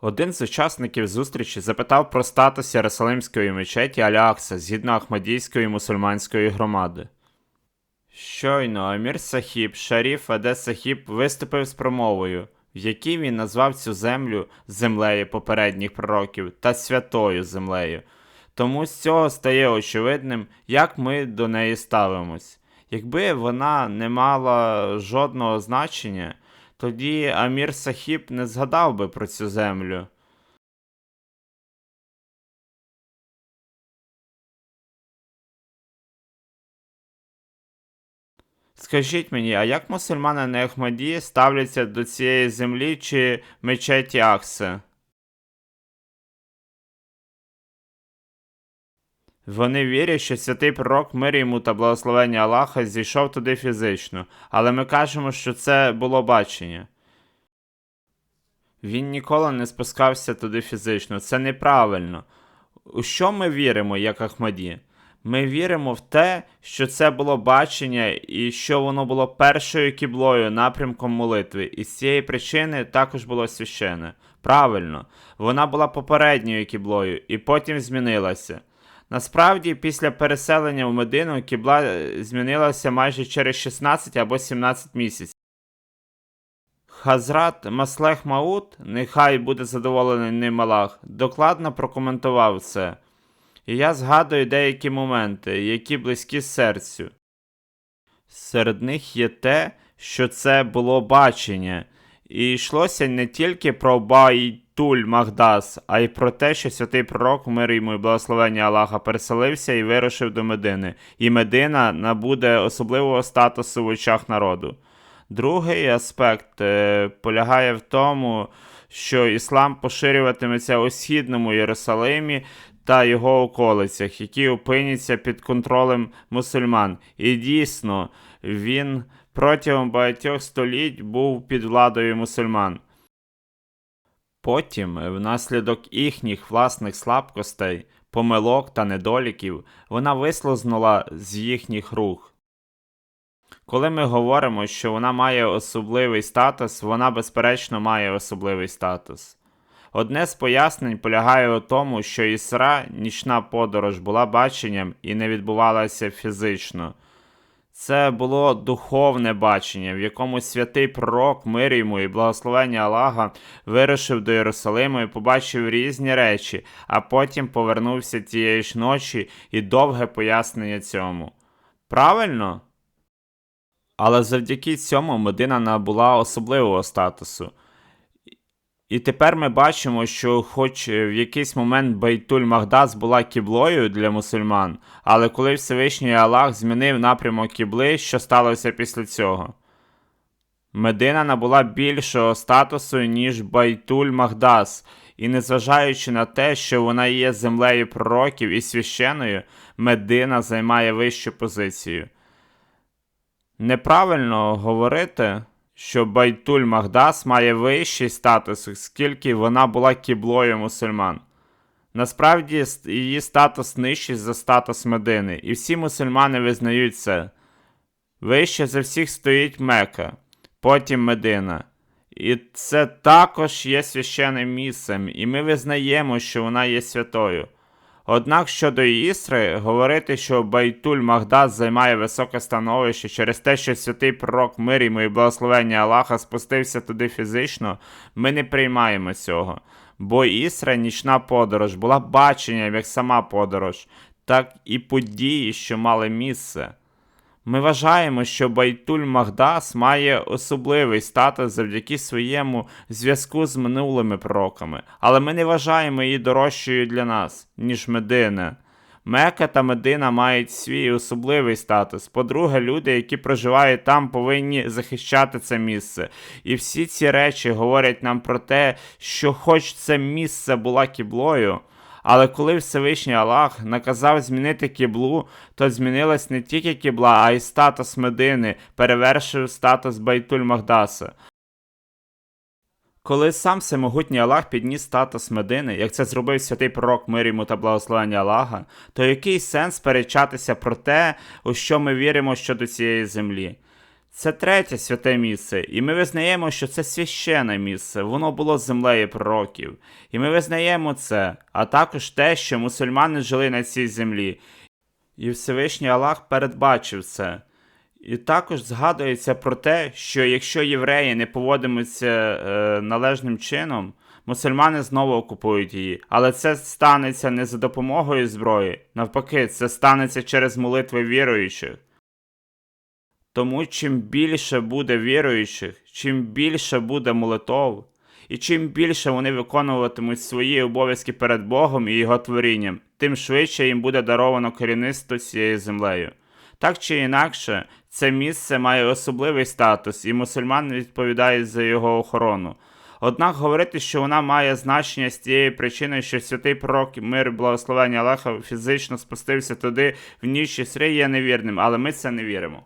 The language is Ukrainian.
Один з учасників зустрічі запитав про статус Єрусалимської мечеті Аля-Акса згідно Ахмадійської мусульманської громади. Щойно Амір Сахіб Шаріф Аде Сахіб виступив з промовою, в якій він назвав цю землю землею попередніх пророків та святою землею. Тому з цього стає очевидним, як ми до неї ставимось. Якби вона не мала жодного значення, тоді Амір Сахіб не згадав би про цю землю. Скажіть мені, а як мусульмани на Ахмаді ставляться до цієї землі чи мечеті Акси? Вони вірять, що святий пророк мир йому та благословення Аллаха зійшов туди фізично, але ми кажемо, що це було бачення. Він ніколи не спускався туди фізично, це неправильно. У що ми віримо, як Ахмаді? Ми віримо в те, що це було бачення і що воно було першою кіблою напрямком молитви, і з цієї причини також було священне. Правильно, вона була попередньою кіблою і потім змінилася. Насправді, після переселення в Медину кібла е, змінилася майже через 16 або 17 місяців. Хазрат Маслех Мауд, нехай буде задоволений ним Аллах, докладно прокоментував це. І я згадую деякі моменти, які близькі серцю. Серед них є те, що це було бачення, і йшлося не тільки про Байтуль Магдас, а й про те, що святий пророк, мир йому і благословення Аллаха, переселився і вирушив до Медини, і Медина набуде особливого статусу в очах народу. Другий аспект е, полягає в тому, що іслам поширюватиметься у східному Єрусалимі та його околицях, які опиняться під контролем мусульман. І дійсно, він протягом багатьох століть був під владою мусульман. Потім, внаслідок їхніх власних слабкостей, помилок та недоліків, вона вислизнула з їхніх рук. Коли ми говоримо, що вона має особливий статус, вона безперечно має особливий статус. Одне з пояснень полягає у тому, що Ісра, нічна подорож, була баченням і не відбувалася фізично. Це було духовне бачення, в якому святий пророк, мир йому і благословення Аллаха вирушив до Єрусалиму і побачив різні речі, а потім повернувся тієї ж ночі і довге пояснення цьому. Правильно? Але завдяки цьому Медина набула особливого статусу. І тепер ми бачимо, що, хоч в якийсь момент Байтуль Магдас була кіблою для мусульман, але коли Всевишній Аллах змінив напрямок кібли, що сталося після цього? Медина набула більшого статусу, ніж Байтуль Магдас, і незважаючи на те, що вона є землею пророків і священою, Медина займає вищу позицію. Неправильно говорити, що Байтуль Магдас має вищий статус, оскільки вона була кіблою мусульман. Насправді її статус нижчий за статус Медини, і всі мусульмани визнають це. Вище за всіх стоїть Мека, потім Медина. І це також є священним місцем, і ми визнаємо, що вона є святою. Однак щодо Ісри, говорити, що Байтуль Магдас займає високе становище через те, що святий пророк мир і і благословення Аллаха спустився туди фізично, ми не приймаємо цього. Бо Ісра, нічна подорож, була баченням як сама подорож, так і події, що мали місце. Ми вважаємо, що Байтуль Магдас має особливий статус завдяки своєму зв'язку з минулими пророками, але ми не вважаємо її дорожчою для нас, ніж Медина. Мека та Медина мають свій особливий статус. По-друге, люди, які проживають там, повинні захищати це місце. І всі ці речі говорять нам про те, що, хоч це місце була кіблою. Але коли Всевишній Аллах наказав змінити кіблу, то змінилась не тільки кібла, а й статус Медини, перевершив статус Байтуль Магдаса. Коли сам всемогутній Аллах підніс статус Медини, як це зробив святий пророк мир йому та благословення Аллаха, то який сенс сперечатися про те, у що ми віримо щодо цієї землі? Це третє святе місце, і ми визнаємо, що це священне місце, воно було землею пророків. І ми визнаємо це, а також те, що мусульмани жили на цій землі. І Всевишній Аллах передбачив це. І також згадується про те, що якщо євреї не поводимуться е, належним чином, мусульмани знову окупують її. Але це станеться не за допомогою зброї, навпаки, це станеться через молитви віруючих. Тому чим більше буде віруючих, чим більше буде молитов, і чим більше вони виконуватимуть свої обов'язки перед Богом і Його творінням, тим швидше їм буде даровано керівництво цією землею. Так чи інакше, це місце має особливий статус, і мусульмани відповідають за його охорону. Однак говорити, що вона має значення з тієї причини, що святий пророк мир і благословення Аллаха фізично спустився туди в ніч Ісри, є невірним, але ми це не віримо.